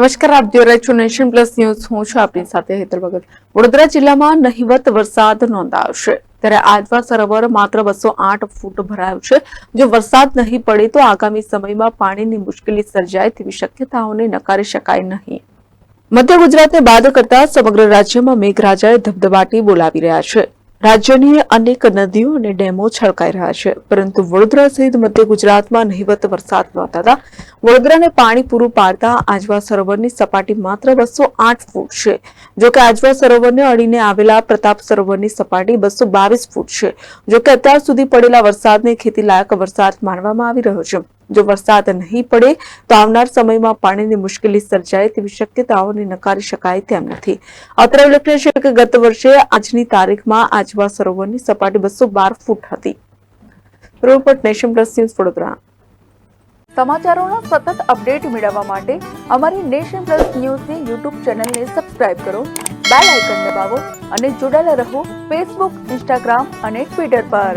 નમસ્કાર, આપ જોઈ રહ્યા છો નેશન પ્લસ ન્યૂઝ. હું છું આપની સાથે હેતલ ભગત. વડોદરા જિલ્લામાં નહિવત વરસાદ નોંધાયો ત્યારે આજવા સરોવર માત્ર બસો આઠ ફૂટ ભરાયું છે. જો વરસાદ નહીં પડે તો આગામી સમયમાં પાણીની મુશ્કેલી સર્જાય તેવી શક્યતાઓને નકારી શકાય નહીં. મધ્ય ગુજરાતને બાદ કરતા સમગ્ર રાજ્યમાં મેઘરાજાએ ધબધબાટી બોલાવી રહ્યા છે. રાજ્યની અનેક નદીઓ અને ડેમો છલકાઈ રહ્યા છે. પરંતુ વડોદરા સહિત મધ્ય ગુજરાતમાં નહિવત વરસાદ નોંધાતા વડોદરાને પાણી પૂરું પાડતા આજવા સરોવરની સપાટી માત્ર બસો આઠ ફૂટ છે. જોકે આજવા સરોવરને અડીને આવેલા પ્રતાપ સરોવરની સપાટી બસો બાવીસ ફૂટ છે. જોકે અત્યાર સુધી પડેલા વરસાદને ખેતીલાયક વરસાદ માનવામાં આવી રહ્યો છે. જો વરસાદ નહીં પડે, તો આવનાર સમયમાં પાણીની મુશ્કેલી સર્જાય તેવી શક્યતાઓને નકારી શકાય તેમ નથી. અત્રે ઉલ્લેખનીય છે કે ગત વર્ષે આજની તારીખમાં આજવા સરોવરની સપાટી બસો ફૂટ હતી. Report Nation Plus News Vadodara. સમાચારોના સતત અપડેટ મેળવવા માટે અમારી નેશન પ્લસ ન્યૂઝની યુટ્યુબ ચેનલને સબસ્ક્રાઇબ કરો, બેલ આઇકન દબાવો અને જોડાયેલા રહો ફેસબુક, ઇન્સ્ટાગ્રામ અને ટ્વિટર પર.